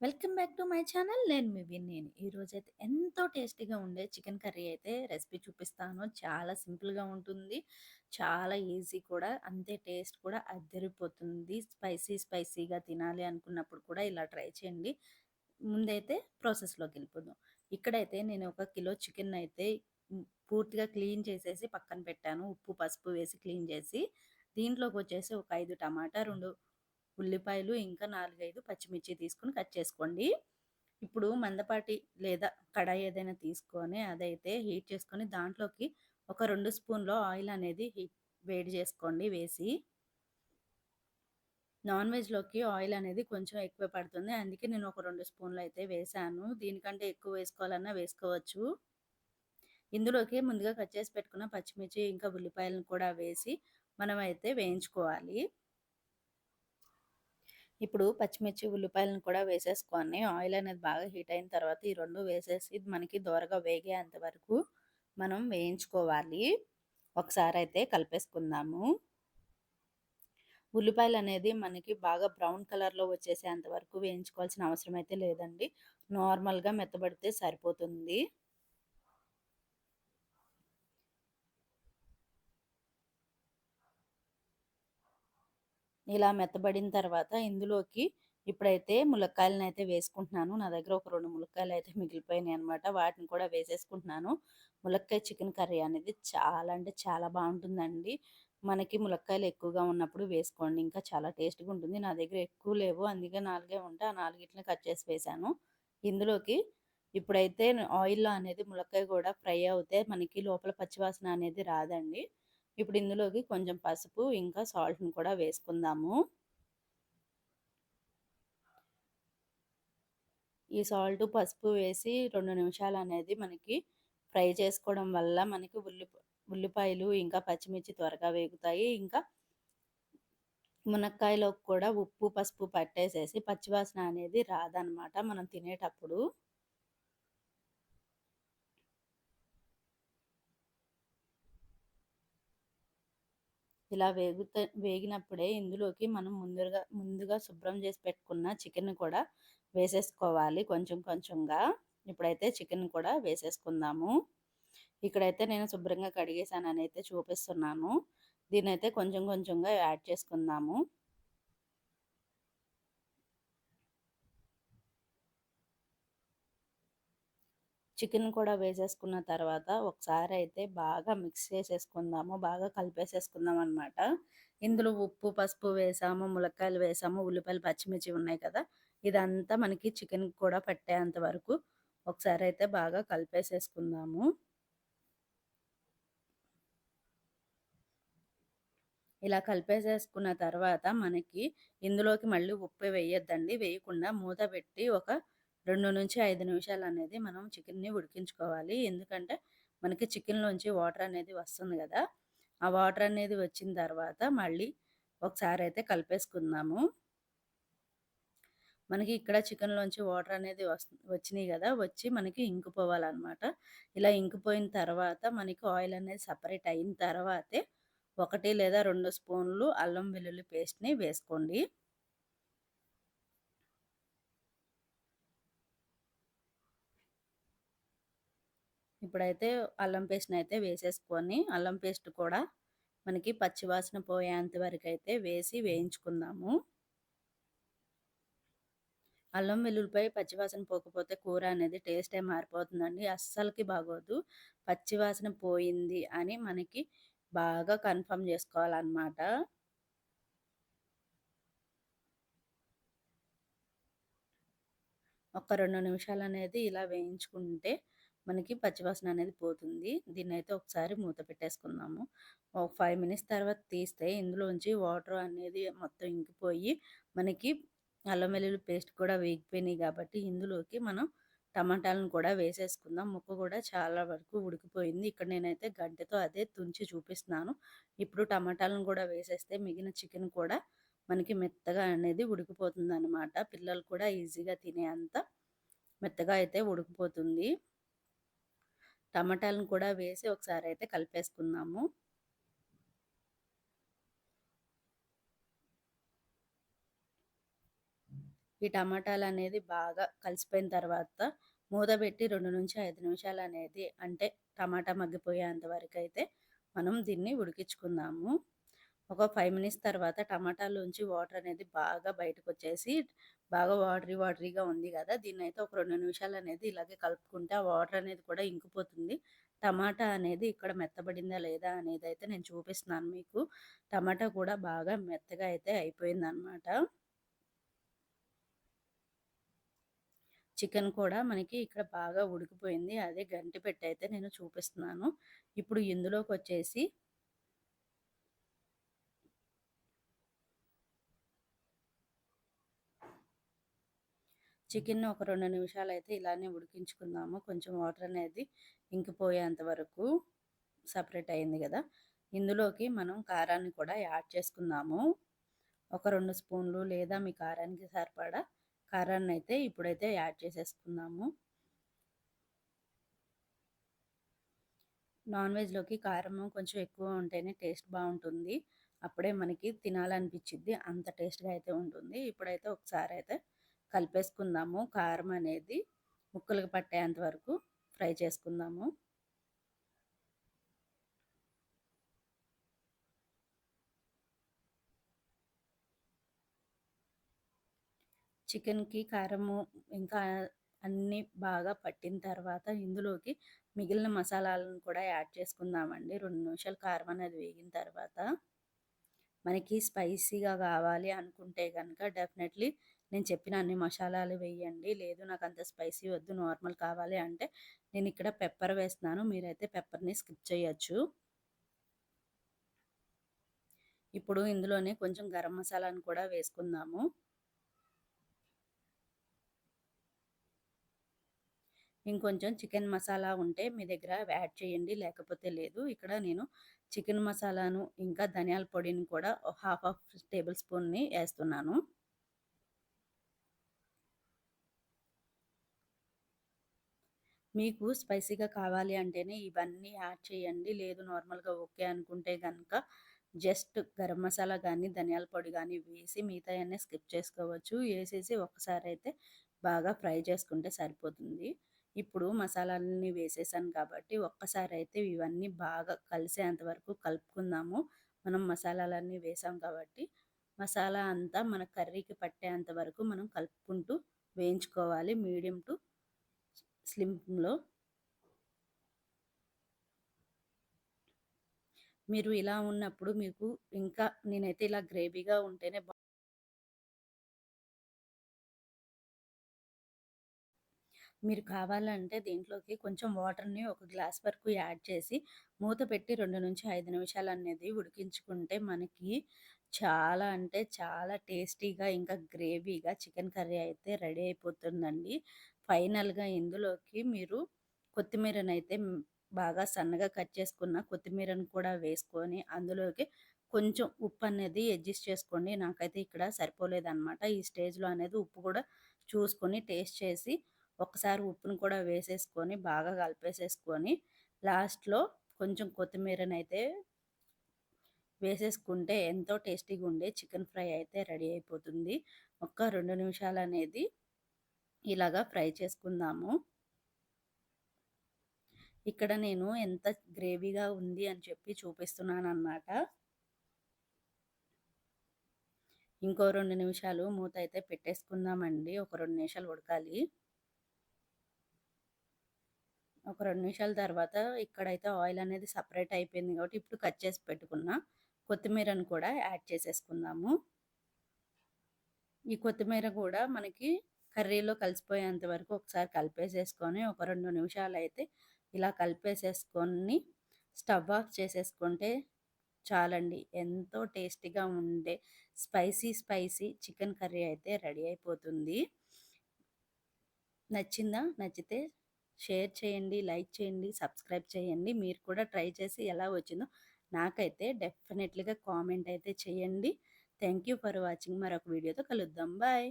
Welcome back to my channel. నేను మీ నేను ఈరోజైతే ఎంతో టేస్టీగా ఉండే చికెన్ కర్రీ అయితే రెసిపీ చూపిస్తాను. చాలా సింపుల్‌గా ఉంటుంది. చాలా ఈజీ కూడా. అంతే టేస్ట్ కూడా అద్దరిపోతుంది. స్పైసీ స్పైసీగా తినాలి అనుకున్నప్పుడు కూడా ఇలా ట్రై చేయండి. ముందైతే ప్రాసెస్లోకి వెళ్ళిపోదాం ఇక్కడైతే నేను ఒక కిలో చికెన్ అయితే పూర్తిగా క్లీన్ చేసేసి పక్కన పెట్టాను. ఉప్పు, పసుపు వేసి క్లీన్ చేసి. దీంట్లోకి వచ్చేసి ఒక ఐదు టమాటా, రెండు ఉల్లిపాయలు, ఇంకా 4, 5 పచ్చిమిర్చి తీసుకొని కట్ చేసుకోండి. ఇప్పుడు మందపాటి లేదా కడాయి ఏదైనా తీసుకొని అదైతే హీట్ చేసుకొని దాంట్లోకి ఒక రెండు స్పూన్లో ఆయిల్ అనేది హీట్ వేడి చేసుకోండి వేసి నాన్ వెజ్‌లోకి ఆయిల్ అనేది కొంచెం ఎక్కువ పడుతుంది. అందుకే నేను ఒక రెండు స్పూన్‌లు అయితే వేశాను. దీనికంటే ఎక్కువ వేసుకోవాలన్నా వేసుకోవచ్చు. ఇందులోకి ముందుగా కట్ చేసి పెట్టుకున్న పచ్చిమిర్చి, ఇంకా ఉల్లిపాయలను కూడా వేసి మనమైతే వేయించుకోవాలి. ఇప్పుడు పచ్చిమిర్చి, ఉల్లిపాయలను కూడా వేసేసుకొని ఆయిల్ అనేది బాగా హీట్ అయిన తర్వాత ఈ రెండు వేసేసి మనకి దోరగా వేగేంత వరకు మనం వేయించుకోవాలి. ఒకసారి అయితే కలిపేసుకుందాము. ఉల్లిపాయలు అనేది మనకి బాగా బ్రౌన్ కలర్‌లో వచ్చేసేంత వరకు వేయించుకోవాల్సిన అవసరం అయితే లేదండి. నార్మల్‌గా మెత్తబడితే సరిపోతుంది. ఇలా మెత్తబడిన తర్వాత ఇందులోకి ఇప్పుడైతే ములక్కాయలనైతే వేసుకుంటున్నాను. నా దగ్గర ఒక రెండు ములక్కాయలు అయితే మిగిలిపోయినాయి అనమాట వాటిని కూడా వేసేసుకుంటున్నాను. ములక్కాయ చికెన్ కర్రీ అనేది చాలా అంటే చాలా బాగుంటుందండి మనకి ములక్కాయలు ఎక్కువగా ఉన్నప్పుడు వేసుకోండి. ఇంకా చాలా టేస్ట్‌గా ఉంటుంది. నా దగ్గర ఎక్కువ లేవు. అందుకే నాలుగే ఉంటే ఆ నాలుగిట్లని కట్ చేసి వేసాను ఇందులోకి ఇప్పుడైతే ఆయిల్‌లో అనేది ములక్కాయ కూడా ఫ్రై అవుతే మనకి లోపల పచ్చివాసన అనేది రాదండి. ఇప్పుడు ఇందులోకి కొంచెం పసుపు, ఇంకా సాల్ట్‌ని కూడా వేసుకుందాము. ఈ సాల్ట్ పసుపు వేసి రెండు నిమిషాలు అనేది మనకి ఫ్రై చేసుకోవడం వల్ల మనకి ఉల్లి ఉల్లిపాయలు, ఇంకా పచ్చిమిర్చి త్వరగా వేగుతాయి. ఇంకా మునక్కాయలోకి కూడా ఉప్పు, పసుపు పట్టేసేసి పచ్చివాసన అనేది రాదనమాట మనం తినేటప్పుడు. ఇలా వేగుత వేగినప్పుడే ఇందులోకి మనం ముందుగా ముందుగా శుభ్రం చేసి పెట్టుకున్న చికెన్ కూడా వేసేసుకోవాలి కొంచెం కొంచెంగా. ఇప్పుడైతే చికెన్ కూడా వేసేసుకుందాము. ఇక్కడైతే నేను శుభ్రంగా కడిగేసానని అయితే చూపిస్తున్నాను. దీన్నైతే కొంచెం కొంచెంగా యాడ్ చేసుకుందాము. చికెన్ కూడా వేసేసుకున్న తర్వాత ఒకసారి అయితే బాగా మిక్స్ చేసేసుకుందాము. బాగా కలిపేసేసుకుందాం అనమాట. ఇందులో ఉప్పు, పసుపు వేసాము, ములక్కాయలు వేసాము, ఉల్లిపాయలు, పచ్చిమిర్చి ఉన్నాయి కదా! ఇదంతా మనకి చికెన్‌కి కూడా పట్టేంత వరకు ఒకసారి అయితే బాగా కలిపేసేసుకుందాము. ఇలా కలిపేసేసుకున్న తర్వాత మనకి ఇందులోకి మళ్ళీ ఉప్పు వేయొద్దండి. వేయకుండా మూత పెట్టి ఒక రెండు నుంచి ఐదు నిమిషాలు అనేది మనం చికెన్‌ని ఉడికించుకోవాలి. ఎందుకంటే మనకి చికెన్‌లోంచి వాటర్ అనేది వస్తుంది కదా ఆ వాటర్ అనేది వచ్చిన తర్వాత మళ్ళీ ఒకసారి అయితే కలిపేసుకుందాము. మనకి ఇక్కడ చికెన్‌లోంచి వాటర్ అనేది వచ్చినాయి కదా వచ్చి మనకి ఇంకిపోవాలన్నమాట ఇలా ఇంకిపోయిన తర్వాత మనకి ఆయిల్ అనేది సపరేట్ అయిన తర్వాతే ఒకటి లేదా రెండు స్పూన్లు అల్లం వెల్లుల్లి పేస్ట్‌ని వేసుకోండి. ఇప్పుడైతే అల్లం పేస్ట్ని అయితే వేసేసుకొని అల్లం పేస్ట్ కూడా మనకి పచ్చివాసన పోయేంత వరకు అయితే వేసి వేయించుకుందాము. అల్లం వెల్లుల్లిపై పచ్చివాసన పోకపోతే కూర అనేది టేస్టే మారిపోతుందండి. అస్సలకి బాగోదు. పచ్చివాసన పోయింది అని మనకి బాగా కన్ఫర్మ్ చేసుకోవాలన్నమాట ఒక రెండు నిమిషాలు అనేది ఇలా వేయించుకుంటే మనకి పచ్చివాసన అనేది పోతుంది. దీన్నైతే ఒకసారి మూత పెట్టేసుకుందాము. ఒక ఫైవ్ మినిట్స్ తర్వాత తీస్తే ఇందులోంచి వాటర్ అనేది మొత్తం ఇంకిపోయి మనకి అల్లం వెల్లుల్లి పేస్ట్ కూడా వేగిపోయినాయి కాబట్టి ఇందులోకి మనం టమాటాలను కూడా వేసేసుకుందాం. ముక్క కూడా చాలా వరకు ఉడికిపోయింది. ఇక్కడ నేనైతే గంటతో అదే తుంచి చూపిస్తున్నాను. ఇప్పుడు టమాటాలను కూడా వేసేస్తే మిగిలిన చికెన్ కూడా మనకి మెత్తగా అనేది ఉడికిపోతుందనమాట. పిల్లలు కూడా ఈజీగా తినే అంత మెత్తగా అయితే ఉడికిపోతుంది. టమాటాలను కూడా వేసి ఒకసారి అయితే కలిపేసుకుందాము. ఈ టమాటాలు అనేది బాగా కలిసిపోయిన తర్వాత మూత పెట్టి 2-5 నిమిషాలు అనేది అంటే టమాటా మగ్గిపోయేంత వరకైతే మనం దీన్ని ఉడికించుకుందాము. ఒక ఫైవ్ మినిట్స్ తర్వాత టమాటాలోంచి వాటర్ అనేది బాగా బయటకొచ్చేసి బాగా వాటరీ వాటరీగా ఉంది గదా! దీన్నైతే ఒక రెండు నిమిషాలు అనేది ఇలాగే కలుపుకుంటే ఆ వాటర్ అనేది కూడా ఇంకిపోతుంది. టమాటా అనేది ఇక్కడ మెత్తబడిందా లేదా అనేది అయితే నేను చూపిస్తున్నాను మీకు. టమాటా కూడా బాగా మెత్తగా అయితే అయిపోయింది అనమాట చికెన్ కూడా మనకి ఇక్కడ బాగా ఉడికిపోయింది. అదే గంటి పెట్టి అయితే నేను చూపిస్తున్నాను. ఇప్పుడు ఇందులోకి వచ్చేసి చికెన్ ఒక రెండు నిమిషాలు అయితే ఇలానే ఉడికించుకుందాము. కొంచెం వాటర్ అనేది ఇంకిపోయేంత వరకు సపరేట్ అయింది కదా ఇందులోకి మనం కారాన్ని కూడా యాడ్ చేసుకుందాము. ఒక రెండు స్పూన్లు లేదా మీ కారానికి సరిపడా కారాన్ని అయితే ఇప్పుడైతే యాడ్ చేసేసుకుందాము. నాన్ వెజ్‌లోకి కారం కొంచెం ఎక్కువ ఉంటేనే టేస్ట్ బాగుంటుంది అప్పుడే మనకి తినాలనిపిచ్చిద్ది. అంత టేస్ట్‌గా అయితే ఉంటుంది. ఇప్పుడైతే ఒకసారి అయితే కలిపేసుకుందాము. కారం అనేది ముక్కలకు పట్టేంత వరకు ఫ్రై చేసుకుందాము. చికెన్‌కి కారము ఇంకా అన్నీ బాగా పట్టిన తర్వాత ఇందులోకి మిగిలిన మసాలాలను కూడా యాడ్ చేసుకుందామండి. రెండు నిమిషాలు కారం అనేది వేగిన తర్వాత మనకి స్పైసీగా కావాలి అనుకుంటే కనుక డెఫినెట్‌లీ నేను చెప్పిన అన్ని మసాలాలు వేయండి. లేదు నాకు అంత స్పైసీ వద్దు నార్మల్ కావాలి అంటే నేను ఇక్కడ పెప్పర్ వేస్తున్నాను. మీరైతే పెప్పర్‌ని స్కిప్ చేయొచ్చు. ఇప్పుడు ఇందులోనే కొంచెం గరం మసాలాను కూడా వేసుకుందాము. ఇంకొంచెం చికెన్ మసాలా ఉంటే మీ దగ్గర యాడ్ చేయండి. లేకపోతే లేదు. ఇక్కడ నేను చికెన్ మసాలాను ఇంకా ధనియాల పొడిని కూడా హాఫ్ హాఫ్ టేబుల్ స్పూన్‌ని వేస్తున్నాను మీకు స్పైసీగా కావాలి అంటేనే ఇవన్నీ యాడ్ చేయండి. లేదు నార్మల్‌గా ఓకే అనుకుంటే కనుక జస్ట్ గరం మసాలా కానీ ధనియాల పొడి కానీ వేసి మిగతాయన్నీ స్కిప్ చేసుకోవచ్చు. వేసేసి ఒకసారి అయితే బాగా ఫ్రై చేసుకుంటే సరిపోతుంది. ఇప్పుడు మసాలాలన్నీ వేసేసాను కాబట్టి ఒక్కసారయితే ఇవన్నీ బాగా కలిసేంత వరకు కలుపుకుందాము. మనం మసాలాలన్నీ వేసాం కాబట్టి మసాలా అంతా మన కర్రీకి పట్టేంత వరకు మనం కలుపుకుంటూ వేయించుకోవాలి మీడియం టు స్లిమ్‌లో. మీరు ఇలా ఉన్నప్పుడు మీకు ఇంకా నేనైతే ఇలా గ్రేవీగా ఉంటేనే మీరు కావాలంటే దీంట్లోకి కొంచెం వాటర్‌ని ఒక గ్లాస్ వరకు యాడ్ చేసి మూత పెట్టి 2-5 నిమిషాలనేది ఉడికించుకుంటే మనకి చాలా అంటే చాలా టేస్టీగా ఇంకా గ్రేవీగా చికెన్ కర్రీ అయితే రెడీ అయిపోతుందండి. ఫైనల్‌గా ఇందులోకి మీరు కొత్తిమీరనైతే అయితే బాగా సన్నగా కట్ చేసుకున్న కొత్తిమీరను కూడా వేసుకొని అందులోకి కొంచెం ఉప్పు అనేది అడ్జస్ట్ చేసుకోండి. నాకైతే ఇక్కడ సరిపోలేదన్నమాట ఈ స్టేజ్‌లో అనేది ఉప్పు కూడా చూసుకొని టేస్ట్ చేసి ఒకసారి ఉప్పును కూడా వేసేసుకొని బాగా కలిపేసేసుకొని లాస్ట్‌లో కొంచెం కొత్తిమీరనైతే వేసేసుకుంటే ఎంతో టేస్టీగా ఉండే చికెన్ ఫ్రై అయితే రెడీ అయిపోతుంది. ఒక్క రెండు నిమిషాలు అనేది ఇలాగా ఫ్రై చేసుకుందాము. ఇక్కడ నేను ఎంత గ్రేవీగా ఉంది అని చెప్పి చూపిస్తున్నాను అన్నమాట ఇంకో రెండు నిమిషాలు మూత అయితే పెట్టేసుకుందామండి. ఒక రెండు నిమిషాలు ఉడకాలి. ఒక రెండు నిమిషాల తర్వాత ఇక్కడైతే ఆయిల్ అనేది సపరేట్ అయిపోయింది కాబట్టి ఇప్పుడు కట్ చేసి పెట్టుకున్న కొత్తిమీరను కూడా యాడ్ చేసేసుకుందాము. ఈ కొత్తిమీర కూడా మనకి కర్రీలో కలిసిపోయేంత వరకు ఒకసారి కలిపేసేసుకొని ఒక రెండు నిమిషాలు అయితే ఇలా కలిపేసేసుకొని స్టవ్ ఆఫ్ చేసేసుకుంటే చాలండి. ఎంతో టేస్టీగా ఉండే స్పైసీ స్పైసీ చికెన్ కర్రీ అయితే రెడీ అయిపోతుంది. నచ్చిందా? నచ్చితే షేర్ చేయండి, లైక్ చేయండి, సబ్స్క్రైబ్ చేయండి. మీరు కూడా ట్రై చేసి ఎలా వచ్చిందో నాకైతే డెఫినెట్‌లీగా కామెంట్ అయితే చేయండి. Thank you for watching. మరొక వీడియోతో కలుద్దాం. బాయ్.